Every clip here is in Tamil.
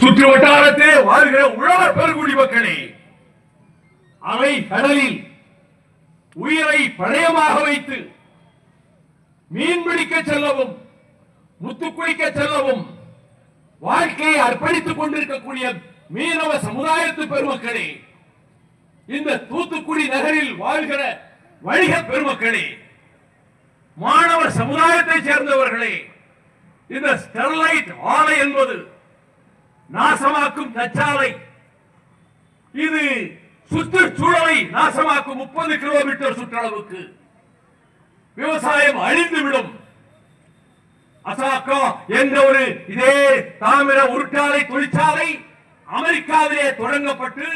சுற்று வட்டாரத்திலே வாழ்கிற உழவர் பெருங்குடி மக்களே அலை கடலில் உயிரை பணயமாக வைத்து மீன் பிடிக்க செல்லவும் முத்து செல்லவும் வாழ்க்கையை அர்ப்பணித்துக் கொண்டிருக்கக்கூடிய மீனவ சமுதாயத்து பெருமக்களே இந்த தூத்துக்குடி நகரில் வாழ்கிற வணிக பெருமக்களே மாணவர் சமுதாயத்தை சேர்ந்தவர்களே இந்த ஸ்டெர்லைட் ஆலை என்பது நாசமாக்கும் கச்சாலை இது சுற்றுச்சூழலை நாசமாக்கும் முப்பது கிலோமீட்டர் சுற்றளவுக்கு. விவசாயம் அழிந்துவிடும். அசாக்கோ என்ற ஒரு இதே தாமிர உருட்டாலை தொழிற்சாலை அமெரிக்காவிலே தொடங்கப்பட்டு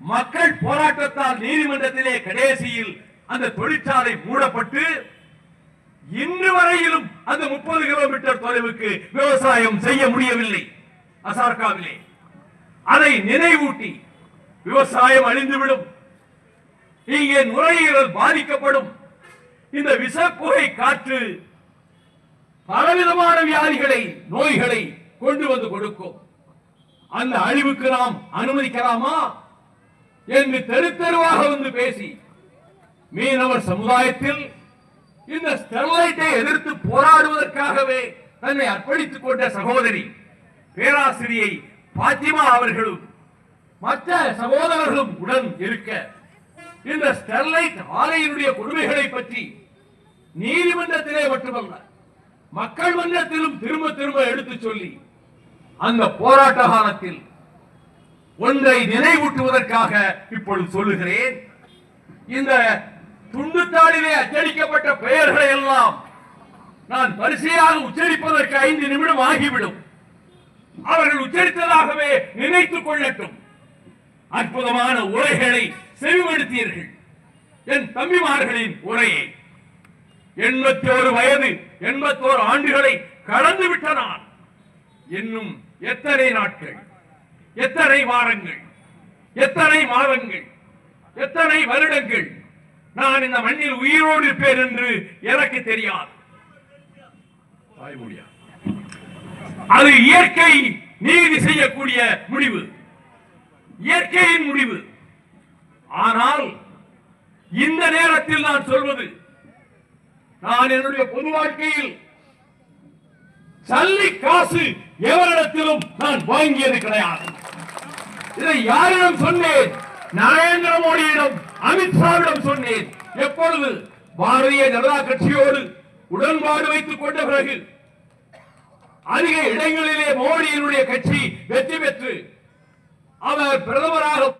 மக்கள் போராட்டத்தால் நீதிமன்றத்திலே கடைசியில் அந்த தொழிற்சாலை மூடப்பட்டு இன்று வரையிலும் அந்த முப்பது கிலோமீட்டர் தொலைவுக்கு விவசாயம் செய்ய முடியவில்லை. அசார்காவிலே. அதை நினைவூட்டி விவசாயம் அழிந்துவிடும். இங்கே நுரையீரல் பாதிக்கப்படும். இந்த விஷப்புகை காற்று பலவிதமான வியாதிகளை நோய்களை கொண்டு வந்து கொடுக்கும். அந்த அழிவுக்கு நாம் அனுமதிக்கலாமா என்று தெரு தெருவாக வந்து பேசி மீனவர் சமுதாயத்தில் இந்த ஸ்டெர்லைட்டை எதிர்த்து போராடுவதற்காகவே தன்னை அர்ப்பணித்துக் கொண்ட சகோதரி பேராசிரியை பாத்திமா அவர்களும் மற்ற சகோதரர்களும் உடன் இருக்க இந்த ஸ்டெர்லைட் ஆலையினுடைய கொடுமைகளை பற்றி நீதிமன்றத்திலே மட்டுமல்ல மக்கள் மன்றத்திலும் திரும்ப திரும்ப எடுத்துச் சொல்லி அந்த போராட்ட காலத்தில் ஒன்றை நினைவூட்டுவதற்காக இப்பொழுது சொல்லுகிறேன். இந்த துண்டுத்தாளிலே அச்சடிக்கப்பட்ட பெயர்களை எல்லாம் நான் வரிசையாக உச்சரிப்பதற்கு ஐந்து நிமிடம் ஆகிவிடும். அவர்கள் உச்சரித்ததாகவே நினைத்துக் கொள்ளட்டும். அற்புதமான உரைகளை செவிமடுத்தீர்கள். என் தம்பிமார்களின் உரையை. எண்பத்தி ஒரு வயது எண்பத்தோரு ஆண்டுகளை கடந்து விட்ட நான். இன்னும் எத்தனை நாட்கள்? எத்தனை வாரங்கள்? எத்தனை மாதங்கள்? எத்தனை வருடங்கள்? நான் இந்த மண்ணில் உயிரோடு இருப்பேன் என்று எனக்கு தெரியாது. தாய்மொழியா? அது இயற்கை நீதி செய்யக்கூடிய முடிவு. இயற்கையின் முடிவு. ஆனால் இந்த நேரத்தில் நான் சொல்வது நான் என்னுடைய பொது வாழ்க்கையில் சல்லி காசு எவரிடத்திலும் நான் வாங்கியது கிடையாது. இதை யாரிடம் சொன்னேன்? நரேந்திர மோடியிடம் அமித்ஷாவிடம் சொன்னேன். எப்பொழுது? பாரதிய ஜனதா கட்சியோடு உடன்பாடு வைத்துக் கொண்ட பிறகு அதிக இடங்களிலே மோடியினுடைய கட்சி வெற்றி பெற்று அவர் பிரதமராக